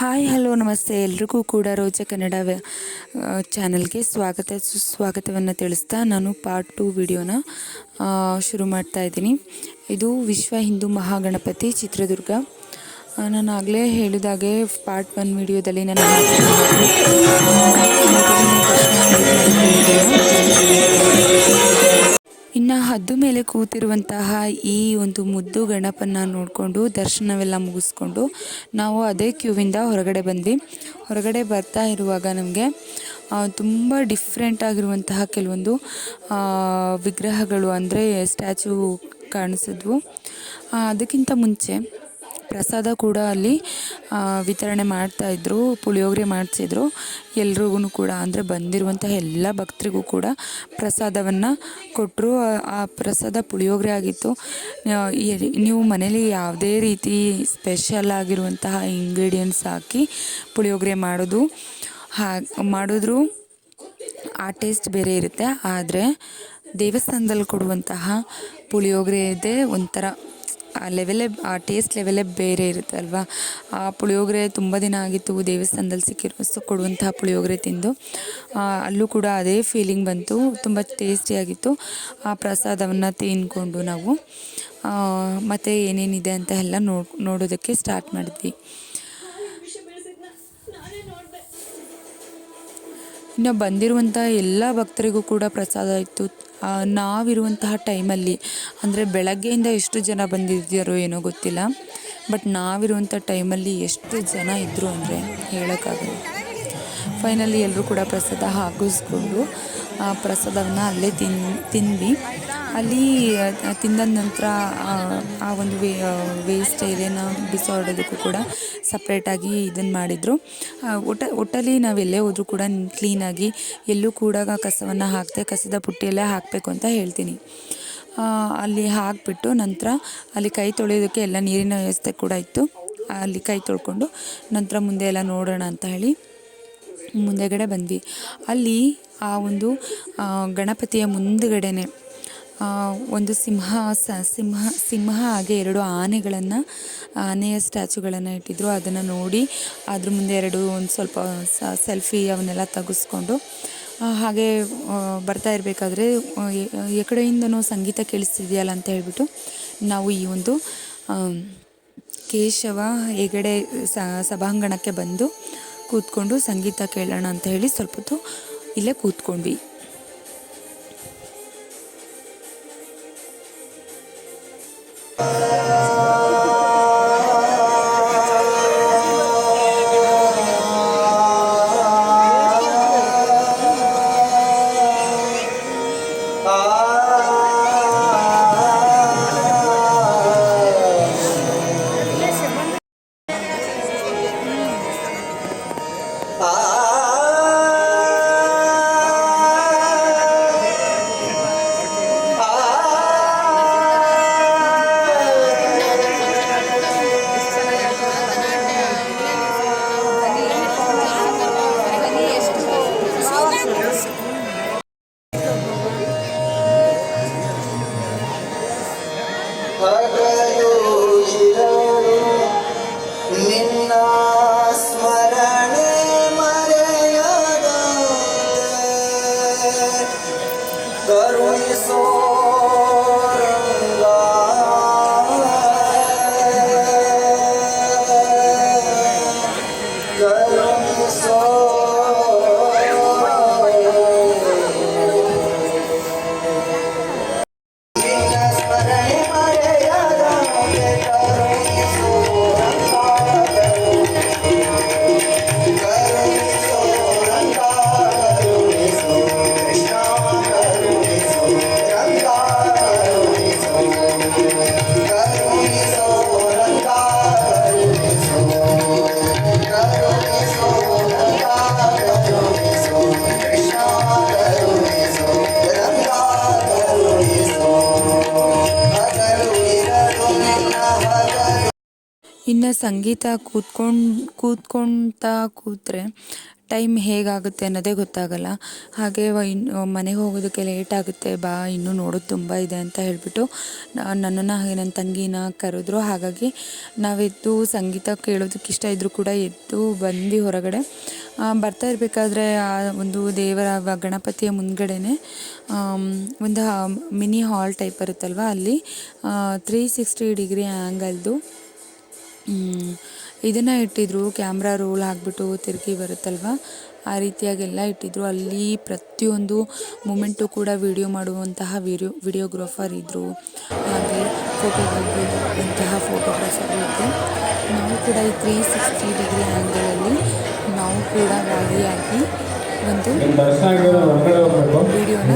Hi, hello, ನಮಸ್ತೆ. ಎಲ್ರಿಗೂ ಕೂಡ ರೋಜ ಕನ್ನಡ ಚಾನಲ್ಗೆ ಸ್ವಾಗತ ಸುಸ್ವಾಗತವನ್ನು ತಿಳಿಸ್ತಾ ನಾನು ಪಾರ್ಟ್ ಟು ವಿಡಿಯೋನ ಶುರು ಮಾಡ್ತಾ ಇದ್ದೀನಿ. ಇದು ವಿಶ್ವ ಹಿಂದೂ ಮಹಾಗಣಪತಿ ಚಿತ್ರದುರ್ಗ. ನಾನು ಆಗಲೇ ಹೇಳಿದಾಗೆ ಪಾರ್ಟ್ ಒನ್ ವಿಡಿಯೋದಲ್ಲಿ ನಾನು ಇನ್ನು ಹದ್ದು ಮೇಲೆ ಕೂತಿರುವಂತಹ ಈ ಒಂದು ಮುದ್ದು ಗಣಪನ ನೋಡಿಕೊಂಡು ದರ್ಶನವೆಲ್ಲ ಮುಗಿಸ್ಕೊಂಡು ನಾವು ಅದೇ ಕ್ಯೂವಿಂದ ಹೊರಗಡೆ ಬಂದ್ವಿ. ಹೊರಗಡೆ ಬರ್ತಾ ಇರುವಾಗ ನಮಗೆ ತುಂಬ ಡಿಫ್ರೆಂಟ್ ಆಗಿರುವಂತಹ ಕೆಲವೊಂದು ವಿಗ್ರಹಗಳು ಅಂದರೆ ಸ್ಟ್ಯಾಚು ಕಾಣಿಸಿದ್ವು. ಅದಕ್ಕಿಂತ ಮುಂಚೆ ಪ್ರಸಾದ ಕೂಡ ಅಲ್ಲಿ ವಿತರಣೆ ಮಾಡ್ತಾಯಿದ್ರು ಪುಳಿಯೋಗರೆ ಮಾಡಿಸಿದ್ರು. ಎಲ್ರಿಗೂ ಕೂಡ ಅಂದರೆ ಬಂದಿರುವಂಥ ಎಲ್ಲ ಭಕ್ತರಿಗೂ ಕೂಡ ಪ್ರಸಾದವನ್ನು ಕೊಟ್ಟರು ಆ ಪ್ರಸಾದ ಪುಳಿಯೋಗರೆ ಆಗಿತ್ತು. ನೀವು ಮನೇಲಿ ಯಾವುದೇ ರೀತಿ ಸ್ಪೆಷಲ್ ಆಗಿರುವಂತಹ ಇಂಗ್ರೀಡಿಯೆಂಟ್ಸ್ ಹಾಕಿ ಪುಳಿಯೋಗರೆ ಮಾಡೋದು, ಹಾ, ಮಾಡಿದ್ರು, ಆ ಟೇಸ್ಟ್ ಬೇರೆ ಇರುತ್ತೆ. ಆದರೆ ದೇವಸ್ಥಾನದಲ್ಲಿ ಕೊಡುವಂತಹ ಪುಳಿಯೋಗರೆದೇ ಒಂಥರ ಆ ಲೆವೆಲೇ ಆ ಟೇಸ್ಟ್ ಲೆವೆಲೇ ಬೇರೆ ಇರುತ್ತೆ ಅಲ್ವಾ? ಆ ಪುಳಿಯೋಗರೆ ತುಂಬ ದಿನ ಆಗಿತ್ತು, ದೇವಸ್ಥಾನದಲ್ಲಿ ಸಿಕ್ಕಿರೋ ಸೊ ಕೊಡುವಂತಹ ಪುಳಿಯೋಗರೆ ತಿಂದು ಅಲ್ಲೂ ಕೂಡ ಅದೇ ಫೀಲಿಂಗ್ ಬಂತು, ತುಂಬ ಟೇಸ್ಟಿಯಾಗಿತ್ತು ಆ ಪ್ರಸಾದವನ್ನು ತಿನ್ಕೊಂಡು ನಾವು ಮತ್ತು ಏನೇನಿದೆ ಅಂತ ಎಲ್ಲ ನೋಡ್, ನೋಡೋದಕ್ಕೆ ಸ್ಟಾರ್ಟ್ ಮಾಡಿದ್ವಿ. ಇನ್ನು ಬಂದಿರುವಂಥ ಎಲ್ಲ ಭಕ್ತರಿಗೂ ಕೂಡ ಪ್ರಸಾದ ಇತ್ತು. ನಾವಿರುವಂತಹ ಟೈಮಲ್ಲಿ, ಅಂದರೆ ಬೆಳಗ್ಗೆಯಿಂದ ಎಷ್ಟು ಜನ ಬಂದಿದ್ದಾರೋ ಏನೋ ಗೊತ್ತಿಲ್ಲ, ಬಟ್ ನಾವಿರುವಂಥ ಟೈಮಲ್ಲಿ ಎಷ್ಟು ಜನ ಇದ್ದರು ಅಂದರೆ ಹೇಳೋಕ್ಕಾಗಲ್ಲ. ಫೈನಲಿ ಎಲ್ಲರೂ ಕೂಡ ಪ್ರಸಾದ ಹಾಕಿಸ್ಕೊಂಡು, ಆ ಪ್ರಸಾದವನ್ನು ಅಲ್ಲೇ ತಿನ್ ತಿಂದ್ವಿ ಅಲ್ಲಿ ತಿಂದ ನಂತರ ಆ, ಒಂದು ವೇ ವೇಸ್ಟ್ ಏರಿಯಾನ ಬಿಸಾಡೋದಕ್ಕೂ ಕೂಡ ಸಪ್ರೇಟಾಗಿ ಇದನ್ನು ಮಾಡಿದರು. ಒಟ್ಟ ಒಟ್ಟಲ್ಲಿ ನಾವು ಎಲ್ಲೇ ಹೋದರೂ ಕೂಡ ಕ್ಲೀನಾಗಿ ಎಲ್ಲೂ ಕೂಡ ಕಸವನ್ನು ಹಾಕ್ತೆ ಕಸದ ಪುಟ್ಟಿಯಲ್ಲೇ ಹಾಕಬೇಕು ಅಂತ ಹೇಳ್ತೀನಿ. ಅಲ್ಲಿ ಹಾಕಿಬಿಟ್ಟು ನಂತರ ಅಲ್ಲಿ ಕೈ ತೊಳೆಯೋದಕ್ಕೆ ಎಲ್ಲ ನೀರಿನ ವ್ಯವಸ್ಥೆ ಕೂಡ ಇತ್ತು. ಅಲ್ಲಿ ಕೈ ತೊಳ್ಕೊಂಡು ನಂತರ ಮುಂದೆ ಎಲ್ಲ ನೋಡೋಣ ಅಂತ ಹೇಳಿ ಮುಂದೆಗಡೆ ಬಂದ್ವಿ. ಅಲ್ಲಿ ಆ ಒಂದು ಗಣಪತಿಯ ಮುಂದುಗಡೆನೆ ಒಂದು ಸಿಂಹ, ಸ, ಸಿಂಹ ಸಿಂಹ ಹಾಗೆ ಎರಡು ಆನೆಗಳನ್ನು, ಆನೆಯ ಸ್ಟ್ಯಾಚುಗಳನ್ನು ಇಟ್ಟಿದ್ರು. ಅದನ್ನು ನೋಡಿ ಅದ್ರ ಮುಂದೆ ಎರಡು ಒಂದು ಸ್ವಲ್ಪ ಸೆಲ್ಫಿ ಅವನ್ನೆಲ್ಲ ತೆಗೆಸ್ಕೊಂಡು ಹಾಗೆ ಬರ್ತಾ ಇರಬೇಕಾದ್ರೆ ಎ ಕಡೆಯಿಂದನೂ ಸಂಗೀತ ಕೇಳಿಸ್ತಿದೆಯಲ್ಲ ಅಂತ ಹೇಳಿಬಿಟ್ಟು ನಾವು ಈ ಒಂದು ಕೇಶವ ಹೆಗಡೆ ಸಭಾಂಗಣಕ್ಕೆ ಬಂದು ಕೂತ್ಕೊಂಡು ಸಂಗೀತ ಕೇಳೋಣ ಅಂತ ಹೇಳಿ ಸ್ವಲ್ಪ ಹೊತ್ತು ಇಲ್ಲೇ ಕೂತ್ಕೊಂಡ್ವಿ. Uh... ನಿನ್ನ ಇನ್ನು ಸಂಗೀತ ಕೂತ್ಕೊಂಡು ಕೂತ್ಕೊಳ್ತಾ ಕೂತ್ರೆ ಟೈಮ್ ಹೇಗಾಗುತ್ತೆ ಅನ್ನೋದೇ ಗೊತ್ತಾಗಲ್ಲ. ಹಾಗೆ ಇನ್ನು ಮನೆಗೆ ಹೋಗೋದಕ್ಕೆ ಲೇಟ್ ಆಗುತ್ತೆ, ಬಾ, ಇನ್ನೂ ನೋಡೋದು ತುಂಬ ಇದೆ ಅಂತ ಹೇಳಿಬಿಟ್ಟು ನನ್ನನ್ನು ಹಾಗೆ ನನ್ನ ತಂಗಿನ ಕರೆದ್ರು. ಹಾಗಾಗಿ ನಾವೆದ್ದು ಸಂಗೀತ ಕೇಳೋದಕ್ಕೆ ಇಷ್ಟ ಇದ್ದರೂ ಕೂಡ ಎದ್ದು ಬಂದು ಹೊರಗಡೆ ಬರ್ತಾ ಇರಬೇಕಾದ್ರೆ, ಆ, ಒಂದು ದೇವರ ಗಣಪತಿಯ ಮುಂದ್ಗಡೆನೆ ಒಂದು ಮಿನಿ ಹಾಲ್ ಟೈಪ್ ಇರುತ್ತಲ್ವ ಅಲ್ಲಿ ತ್ರೀ ಸಿಕ್ಸ್ಟಿ ಡಿಗ್ರಿ ಆ್ಯಂಗಲ್ದು ಇದನ್ನು ಇಟ್ಟಿದ್ರು ಕ್ಯಾಮ್ರಾ ರೋಲ್ ಹಾಕ್ಬಿಟ್ಟು ತಿರುಗಿ ಬರುತ್ತಲ್ವ? ಆ ರೀತಿಯಾಗೆಲ್ಲ ಇಟ್ಟಿದ್ರು. ಅಲ್ಲಿ ಪ್ರತಿಯೊಂದು ಮೂಮೆಂಟು ಕೂಡ ವಿಡಿಯೋ ಮಾಡುವಂತಹ ವಿಡಿಯೋ ವಿಡಿಯೋಗ್ರಾಫರ್ ಇದ್ದರು ಹಾಗೆ ಫೋಟೋಗ್ರಾಫಿ ಅಂತಹ ಫೋಟೋಗ್ರಾಫರ್ ಇದ್ದರು ನಾವು ಕೂಡ ಈ ತ್ರೀ ಸಿಕ್ಸ್ಟಿ ಡಿಗ್ರಿ ಆ್ಯಂಗಲಲ್ಲಿ ನಾವು ಕೂಡ ಭಾಗಿಯಾಗಿ ಒಂದು ವಿಡಿಯೋನ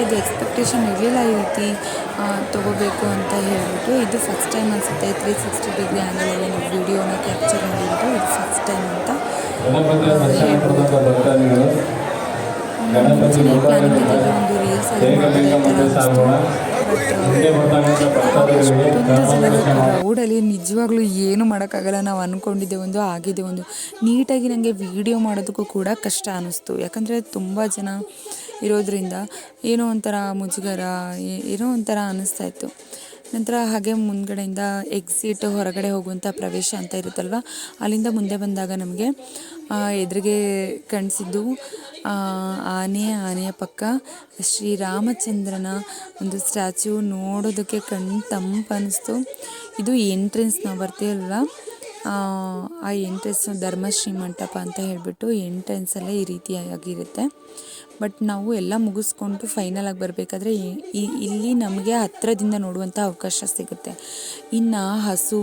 ಇದು ಎಕ್ಸ್ಪೆಕ್ಟೇಷನ್ ಇರಲಿಲ್ಲ ಈ ರೀತಿ ತಗೋಬೇಕು ಅಂತ ಹೇಳ್ಬಿಟ್ಟು ಇದು ಫಸ್ಟ್ ಟೈಮ್ ಅನಿಸುತ್ತೆ. ತ್ರೀ ಸಿಕ್ಸ್ಟಿ ಡಿಗ್ರಿ ಆ್ಯಂಗಲಲ್ಲಿ ನೀವು ವಿಡಿಯೋನ ಕ್ಯಾಪ್ಚರ್ ಮಾಡಿರೋದು ಇದು ಫಸ್ಟ್ ಟೈಮ್ ಅಂತ ಇದ್ದಿದ್ದು ಒಂದು ರೀಲ್ಸ್ ಕ್ರೌಡಲ್ಲಿ ನಿಜವಾಗ್ಲೂ ಏನು ಮಾಡೋಕ್ಕಾಗಲ್ಲ ನಾವು ಅಂದ್ಕೊಂಡಿದ್ದೆ ಒಂದು ಆಗಿದೆ ಒಂದು. ನೀಟಾಗಿ ನನಗೆ ವಿಡಿಯೋ ಮಾಡೋದಕ್ಕೂ ಕೂಡ ಕಷ್ಟ ಅನ್ನಿಸ್ತು ಯಾಕಂದರೆ ತುಂಬ ಜನ ಇರೋದ್ರಿಂದ ಏನೋ ಒಂಥರ ಮುಜುಗರ ಏನೋ ಒಂಥರ ಅನ್ನಿಸ್ತಾ ಇತ್ತು. ನಂತರ ಹಾಗೆ ಮುಂದ್ಗಡೆಯಿಂದ ಎಕ್ಸಿಟ್ ಹೊರಗಡೆ ಹೋಗುವಂಥ ಪ್ರವೇಶ ಅಂತ ಇರುತ್ತಲ್ವ? ಅಲ್ಲಿಂದ ಮುಂದೆ ಬಂದಾಗ ನಮಗೆ ಎದುರಿಗೆ ಕಾಣಿಸಿದ್ದು ಆನೆ, ಆನೆಯ ಪಕ್ಕ ಶ್ರೀರಾಮಚಂದ್ರನ ಒಂದು ಸ್ಟ್ಯಾಚ್ಯೂ ನೋಡೋದಕ್ಕೆ ಕಣ್ಣು ತಂಪು ಅನ್ನಿಸ್ತು. ಇದು ಎಂಟ್ರೆನ್ಸ್ ನಾವು ಬರ್ತೀವಲ್ವ ಆ ಎಂಟ್ರೆನ್ಸ್ ಧರ್ಮಶ್ರೀ ಮಂಟಪ ಅಂತ ಹೇಳಿಬಿಟ್ಟು ಎಂಟ್ರೆನ್ಸಲ್ಲೇ ಈ ರೀತಿಯಾಗಿರುತ್ತೆ. ಬಟ್ ನಾವು ಎಲ್ಲ ಮುಗಿಸ್ಕೊಂಡು ಫೈನಲ್ ಆಗಿ ಬರಬೇಕಾದ್ರೆ ಇಲ್ಲಿ ನಮಗೆ ಹತ್ತಿರದಿಂದ ನೋಡುವಂಥ ಅವಕಾಶ ಸಿಗುತ್ತೆ. ಇನ್ನು ಹಸು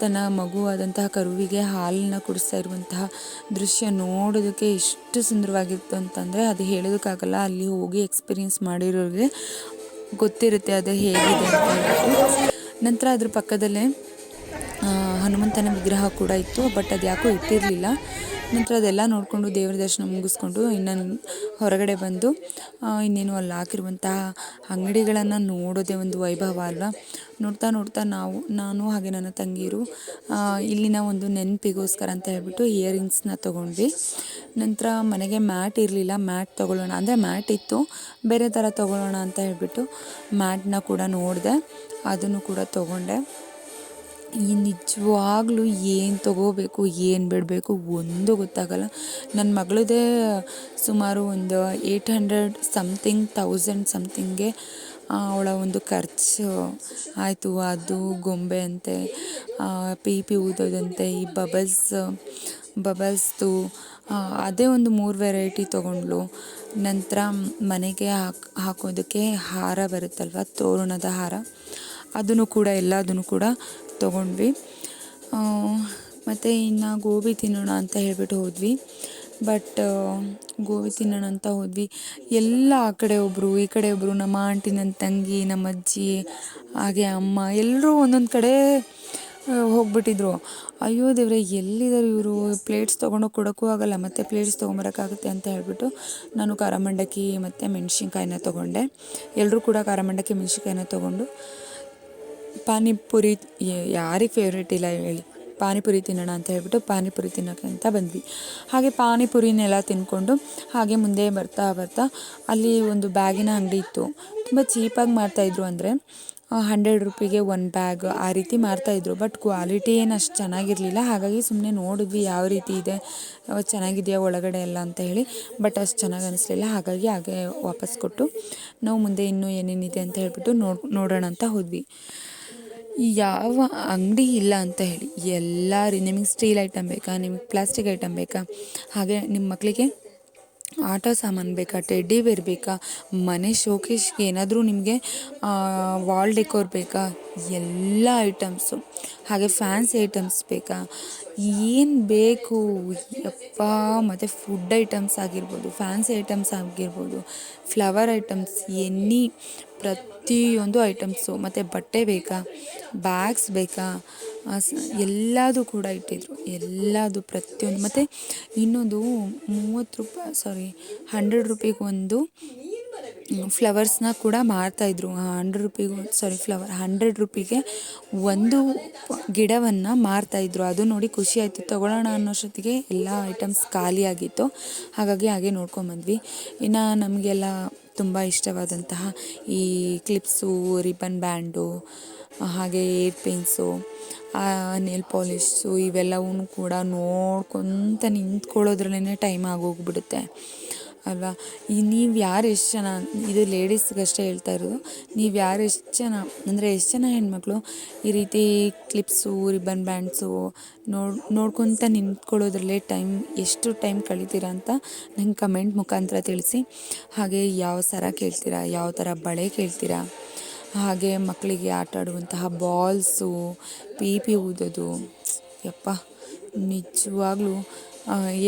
ತನ್ನ ಮಗುವಾದಂತಹ ಕರುವಿಗೆ ಹಾಲನ್ನ ಕುಡಿಸ್ತಾ ಇರುವಂತಹ ದೃಶ್ಯ ನೋಡೋದಕ್ಕೆ ಎಷ್ಟು ಸುಂದರವಾಗಿತ್ತು ಅಂತಂದರೆ ಅದು ಹೇಳೋದಕ್ಕಾಗಲ್ಲ, ಅಲ್ಲಿ ಹೋಗಿ ಎಕ್ಸ್ಪೀರಿಯನ್ಸ್ ಮಾಡಿರೋರಿಗೆ ಗೊತ್ತಿರುತ್ತೆ ಅದು ಹೇಗಿದೆ ನಂತರ ಅದ್ರ ಪಕ್ಕದಲ್ಲೇ ಹನುಮಂತನ ವಿಗ್ರಹ ಕೂಡ ಇತ್ತು, ಬಟ್ ಅದು ಯಾಕೋ ಇಟ್ಟಿರಲಿಲ್ಲ. ನಂತರ ಅದೆಲ್ಲ ನೋಡಿಕೊಂಡು ದೇವರ ದರ್ಶನ ಮುಗಿಸ್ಕೊಂಡು ಇನ್ನೊಂದು ಹೊರಗಡೆ ಬಂದು ಇನ್ನೇನು ಅಲ್ಲಿ ಹಾಕಿರುವಂತಹ ಅಂಗಡಿಗಳನ್ನು ನೋಡೋದೇ ಒಂದು ವೈಭವ ಅಲ್ವಾ? ನೋಡ್ತಾ ನೋಡ್ತಾ ನಾವು, ನಾನು ಹಾಗೆ ನನ್ನ ತಂಗಿಯರು ಇಲ್ಲಿನ ಒಂದು ನೆನಪಿಗೋಸ್ಕರ ಅಂತ ಹೇಳ್ಬಿಟ್ಟು ಇಯರಿಂಗ್ಸ್ನ ತೊಗೊಂಡ್ವಿ. ನಂತರ ಮನೆಗೆ ಮ್ಯಾಟ್ ಇರಲಿಲ್ಲ, ಮ್ಯಾಟ್ ತೊಗೊಳ್ಳೋಣ, ಅಂದರೆ ಮ್ಯಾಟ್ ಇತ್ತು, ಬೇರೆ ಥರ ತೊಗೊಳ್ಳೋಣ ಅಂತ ಹೇಳಿಬಿಟ್ಟು ಮ್ಯಾಟ್ನ ಕೂಡ ನೋಡಿದೆ, ಅದನ್ನು ಕೂಡ ತೊಗೊಂಡೆ. ಈ ನಿಜವಾಗ್ಲೂ ಏನು ತೊಗೋಬೇಕು, ಏನು ಬಿಡಬೇಕು ಒಂದು ಗೊತ್ತಾಗಲ್ಲ. ನನ್ನ ಮಗಳದೇ ಸುಮಾರು ಒಂದು ಏಯ್ಟ್ ಹಂಡ್ರೆಡ್ ಸಮಥಿಂಗ್ ತೌಸಂಡ್ ಸಮಥಿಂಗೆ ಅವಳ ಒಂದು ಖರ್ಚು ಆಯಿತು. ಅದು ಗೊಂಬೆ ಅಂತೆ ಪಿ ಪಿ ಊದೋದಂತೆ, ಈ ಬಬಲ್ಸ್ ಬಬಲ್ಸ್ದು ಅದೇ ಒಂದು ಮೂರು ವೆರೈಟಿ ತೊಗೊಂಡ್ಳು. ನಂತರ ಮನೆಗೆ ಹಾಕಿ, ಹಾಕೋದಕ್ಕೆ ಹಾರ ಬರುತ್ತಲ್ವ, ತೋರಣದ ಹಾರ. ಅದನ್ನು ಕೂಡ, ಎಲ್ಲದನ್ನು ಕೂಡ ತೊಗೊಂಡ್ವಿ. ಮತ್ತು ಇನ್ನು ಗೋಬಿ ತಿನ್ನೋಣ ಅಂತ ಹೇಳಿಬಿಟ್ಟು ಹೋದ್ವಿ. ಬಟ್ ಗೋಬಿ ತಿನ್ನೋಣ ಅಂತ ಹೋದ್ವಿ. ಎಲ್ಲ ಆ ಕಡೆ ಒಬ್ಬರು ಈ ಕಡೆ ಒಬ್ಬರು ನಮ್ಮ ಆಂಟಿ, ನನ್ನ ತಂಗಿ, ನಮ್ಮ ಅಜ್ಜಿ, ಹಾಗೆ ಅಮ್ಮ ಎಲ್ಲರೂ ಒಂದೊಂದು ಕಡೆ ಹೋಗ್ಬಿಟ್ಟಿದ್ರು. ಅಯ್ಯೋ ದೇವ್ರೆ ಎಲ್ಲಿದ್ದಾರೆ ಇವರು? ಪ್ಲೇಟ್ಸ್ ತೊಗೊಂಡೋಗಿ ಕೊಡೋಕ್ಕೂ ಆಗಲ್ಲ, ಮತ್ತು ಪ್ಲೇಟ್ಸ್ ತೊಗೊಂಬರೋಕ್ಕಾಗುತ್ತೆ ಅಂತ ಹೇಳ್ಬಿಟ್ಟು ನಾನು ಖಾರ ಮಂಡಕ್ಕಿ ಮತ್ತು ಮೆಣಸಿನ್ಕಾಯಿನ ತೊಗೊಂಡೆ. ಎಲ್ಲರೂ ಕೂಡ ಖಾರ ಮಂಡಕ್ಕಿ, ಮೆಣಸಿನ್ಕಾಯಿನ ತೊಗೊಂಡು ಪಾನಿಪುರಿ ಯಾರಿಗೆ ಫೇವ್ರೇಟ್ ಇಲ್ಲ ಹೇಳಿ. ಪಾನಿಪುರಿ ತಿನ್ನೋಣ ಅಂತ ಹೇಳ್ಬಿಟ್ಟು ಪಾನಿಪುರಿ ತಿನ್ನೋಕ್ಕೆ ಅಂತ ಬಂದ್ವಿ. ಹಾಗೆ ಪಾನಿಪುರಿನೆಲ್ಲ ತಿನ್ಕೊಂಡು ಹಾಗೆ ಮುಂದೆ ಬರ್ತಾ ಬರ್ತಾ ಅಲ್ಲಿ ಒಂದು ಬ್ಯಾಗಿನ ಅಂಗಡಿ ಇತ್ತು. ತುಂಬ ಚೀಪಾಗಿ ಮಾಡ್ತಾಯಿದ್ರು ಅಂದರೆ ಹಂಡ್ರೆಡ್ ರುಪಿಗೆ ಒನ್ ಬ್ಯಾಗ್ ಆ ರೀತಿ ಮಾರ್ತಾಯಿದ್ರು ಬಟ್ ಕ್ವಾಲಿಟಿ ಏನು ಅಷ್ಟು ಚೆನ್ನಾಗಿರಲಿಲ್ಲ. ಹಾಗಾಗಿ ಸುಮ್ಮನೆ ನೋಡಿದ್ವಿ ಯಾವ ರೀತಿ ಇದೆ ಚೆನ್ನಾಗಿದೆಯಾ ಒಳಗಡೆ ಎಲ್ಲ ಅಂತ ಹೇಳಿ. ಬಟ್ ಅಷ್ಟು ಚೆನ್ನಾಗಿ ಅನಿಸ್ಲಿಲ್ಲ. ಹಾಗಾಗಿ ಹಾಗೆ ವಾಪಸ್ ಕೊಟ್ಟು ನಾವು ಮುಂದೆ ಇನ್ನೂ ಏನೇನಿದೆ ಅಂತ ಹೇಳ್ಬಿಟ್ಟು ನೋಡ್, ನೋಡೋಣ ಅಂತ ಹೋದ್ವಿ. ಯಾವ ಅಂಗಡಿ ಇಲ್ಲ ಅಂತ ಹೇಳಿ ಎಲ್ಲ ರೀ ನಿಮಗೆ ಸ್ಟೀಲ್ ಐಟಮ್ ಬೇಕಾ, ನಿಮಗೆ ಪ್ಲಾಸ್ಟಿಕ್ ಐಟಮ್ ಬೇಕಾ? ಹಾಗೆ ನಿಮ್ಮ ಮಕ್ಕಳಿಗೆ ಆಟ ಸಾಮಾನು ಬೇಕಾ, ಟೆಡ್ಡಿ ಬೇರ್ ಬೇಕಾ, ಮನೆ ಶೋಕೇಶ್ಗೆ ಏನಾದರೂ ನಿಮಗೆ ವಾಲ್ ಡೆಕೋರ್ ಬೇಕಾ? ಎಲ್ಲ ಐಟಮ್ಸು. ಹಾಗೆ ಫ್ಯಾನ್ಸಿ ಐಟಮ್ಸ್ ಬೇಕಾ? ಏನು ಬೇಕು? ಯಪ್ಪ, ಮತ್ತು ಫುಡ್ ಐಟಮ್ಸ್ ಆಗಿರ್ಬೋದು, ಫ್ಯಾನ್ಸಿ ಐಟಮ್ಸ್ ಆಗಿರ್ಬೋದು, ಫ್ಲವರ್ ಐಟಮ್ಸ್ ಎನ್ನಿ ಪ್ರತಿಯೊಂದು ಐಟಮ್ಸು, ಮತ್ತು ಬಟ್ಟೆ ಬೇಕಾ, ಬ್ಯಾಗ್ಸ್ ಬೇಕಾ ಎಲ್ಲದು ಕೂಡ ಇಟ್ಟಿದ್ರು. ಎಲ್ಲದು ಪ್ರತಿಯೊಂದು. ಮತ್ತು ಇನ್ನೊಂದು ಮೂವತ್ತು ರೂಪಾಯಿ ಸಾರಿ ಹಂಡ್ರೆಡ್ ರುಪಿಗೆ ಒಂದು ಫ್ಲವರ್ಸ್ನ ಕೂಡ ಮಾರ್ತಾಯಿದ್ರು. ಹಂಡ್ರೆಡ್ ರುಪಿಗೂ ಸಾರಿ ಫ್ಲವರ್ ಹಂಡ್ರೆಡ್ ರುಪಿಗೆ ಒಂದು ಗಿಡವನ್ನು ಮಾರ್ತಾಯಿದ್ರು. ಅದು ನೋಡಿ ಖುಷಿ ಆಯಿತು. ತೊಗೊಳ್ಳೋಣ ಅನ್ನೋಷ್ಟೊತ್ತಿಗೆ ಎಲ್ಲ ಐಟಮ್ಸ್ ಖಾಲಿಯಾಗಿತ್ತು. ಹಾಗಾಗಿ ಹಾಗೆ ನೋಡ್ಕೊಂಬಂದ್ವಿ. ಇನ್ನು ನಮಗೆಲ್ಲ ತುಂಬ ಇಷ್ಟವಾದಂತಹ ಈ ಕ್ಲಿಪ್ಸು ರಿಬನ್ ಬ್ಯಾಂಡು, ಹಾಗೆ ಏರ್ ಪಿನ್ಸು ನೇಲ್ ಪಾಲಿಶ್ಸು ಇವೆಲ್ಲವೂ ಕೂಡ ನೋಡ್ಕೊತ ನಿಂತ್ಕೊಳ್ಳೋದ್ರಲ್ಲೇ ಟೈಮ್ ಆಗೋಗ್ಬಿಡುತ್ತೆ. ಅಲ್ವಾ? ಈ ನೀವು ಯಾರು ಎಷ್ಟು ಜನ ಇದು ಲೇಡೀಸ್ಗಷ್ಟೇ ಹೇಳ್ತಾ ಇರೋದು. ನೀವು ಯಾರು ಎಷ್ಟು ಜನ, ಅಂದರೆ ಎಷ್ಟು ಜನ ಹೆಣ್ಮಕ್ಳು? ಈ ರೀತಿ ಕ್ಲಿಪ್ಸು ರಿಬ್ಬನ್ ಬ್ಯಾಂಡ್ಸು ನೋಡ್, ನೋಡ್ಕೊತ ನಿಂತ್ಕೊಳ್ಳೋದ್ರಲ್ಲೇ ಟೈಮ್ ಎಷ್ಟು ಟೈಮ್ ಕಳಿತೀರಾ ಅಂತ ನಂಗೆ ಕಮೆಂಟ್ ಮುಖಾಂತರ ತಿಳಿಸಿ. ಹಾಗೆ ಯಾವ ಸರ ಕೇಳ್ತೀರಾ, ಯಾವ ಥರ ಬಳೆ ಕೇಳ್ತೀರಾ? ಹಾಗೆ ಮಕ್ಕಳಿಗೆ ಆಟ ಆಡುವಂತಹ ಬಾಲ್ಸು ಪಿ ಪಿ ಊದೋದು ಯಪ್ಪ, ನಿಜವಾಗ್ಲೂ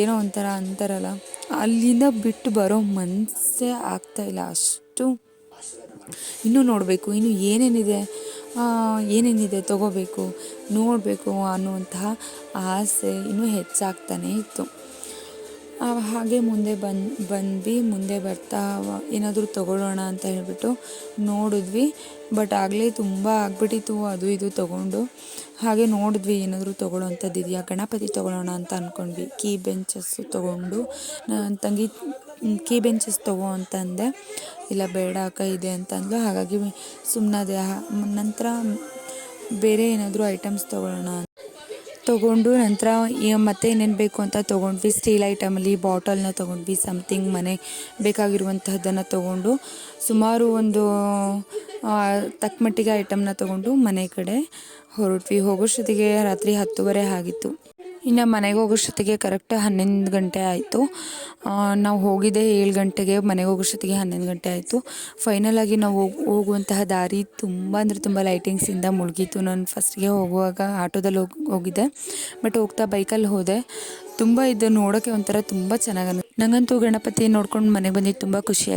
ಏನೋ ಒಂಥರ ಅಂತಾರಲ್ಲ, ಅಲ್ಲಿಂದ ಬಿಟ್ಟು ಬರೋ ಮನಸ್ಸೇ ಆಗ್ತಾಯಿಲ್ಲ ಅಷ್ಟು ಇನ್ನೂ ನೋಡಬೇಕು, ಇನ್ನು ಏನೇನಿದೆ ಏನೇನಿದೆ ತಗೋಬೇಕು, ನೋಡಬೇಕು ಅನ್ನುವಂತಹ ಆಸೆ ಇನ್ನೂ ಹೆಚ್ಚಾಗ್ತಾನೇ ಇತ್ತು. ಹಾಗೆ ಮುಂದೆ ಬಂದು ಬಂದ್ವಿ, ಮುಂದೆ ಬರ್ತಾ ಏನಾದರೂ ತೊಗೊಳ್ಳೋಣ ಅಂತ ಹೇಳಿಬಿಟ್ಟು ನೋಡಿದ್ವಿ. ಬಟ್ ಆಗಲೇ ತುಂಬ ಆಗಿಬಿಟ್ಟಿತ್ತು, ಅದು ಇದು ತೊಗೊಂಡು. ಹಾಗೆ ನೋಡಿದ್ವಿ, ಏನಾದರೂ ತೊಗೊಳ್ಳೋವಂಥದ್ದು ಇದೆಯಾ? ಗಣಪತಿ ತೊಗೊಳ್ಳೋಣ ಅಂತ ಅಂದ್ಕೊಂಡ್ವಿ ಕೀ ಬೆಂಚಸ್ಸು ತೊಗೊಂಡು. ನನ್ನ ತಂಗಿ ಕೀ ಬೆಂಚಸ್ ತೊಗೋ ಅಂತಂದೆ. ಇಲ್ಲ, ಬೇಡ ಅಕ್ಕ, ಇದೆ ಅಂತ ಅಂದ್ಲು ಹಾಗಾಗಿ ಸುಮ್ಮನಾದೆ ನಂತರ ಬೇರೆ ಏನಾದರೂ ಐಟಮ್ಸ್ ತೊಗೊಳ್ಳೋಣ ತೊಗೊಂಡು ನಂತರ ಮತ್ತೆ ಏನೇನು ಬೇಕು ಅಂತ ತೊಗೊಂಡ್ವಿ. ಸ್ಟೀಲ್ ಐಟಮಲ್ಲಿ ಬಾಟಲ್ನ ತೊಗೊಂಡ್ವಿ ಸಮಥಿಂಗ್ ಮನೆ ಬೇಕಾಗಿರುವಂತಹದ್ದನ್ನು ತೊಗೊಂಡು, ಸುಮಾರು ಒಂದು ತಕ್ಕಮಟ್ಟಿಗೆ ಐಟಮ್ನ ತೊಗೊಂಡು ಮನೆ ಕಡೆ ಹೊರಟ್ವಿ. ಹೋಗೋಷ್ಟೊತ್ತಿಗೆ ರಾತ್ರಿ ಹತ್ತುವರೆ ಆಗಿತ್ತು. ಇನ್ನು ಮನೆಗೆ ಹೋಗೋಷ್ಟೊತ್ತಿಗೆ ಕರೆಕ್ಟ್ ಹನ್ನೊಂದು ಗಂಟೆ ಆಯಿತು. ನಾವು ಹೋಗಿದ್ದೆ ಏಳು ಗಂಟೆಗೆ, ಮನೆಗೆ ಹೋಗೋಷ್ಟೊತ್ತಿಗೆ ಹನ್ನೊಂದು ಗಂಟೆ ಆಯಿತು. ಫೈನಲಾಗಿ ನಾವು ಹೋಗ್, ಹೋಗುವಂತಹ ದಾರಿ ತುಂಬ ಅಂದರೆ ತುಂಬ ಲೈಟಿಂಗ್ಸಿಂದ ಮುಳುಗಿತ್ತು. ನಾನು ಫಸ್ಟ್ಗೆ ಹೋಗುವಾಗ ಆಟೋದಲ್ಲಿ ಹೋಗಿ, ಹೋಗಿದ್ದೆ. ಬಟ್ ಹೋಗ್ತಾ ಬೈಕಲ್ಲಿ ಹೋದೆ. ತುಂಬ ಇದು ನೋಡೋಕ್ಕೆ ಒಂಥರ ತುಂಬ ಚೆನ್ನಾಗಿ ನನಗಂತೂ ಗಣಪತಿ ನೋಡ್ಕೊಂಡು ಮನೆಗೆ ಬಂದಿದ್ದು ತುಂಬ ಖುಷಿ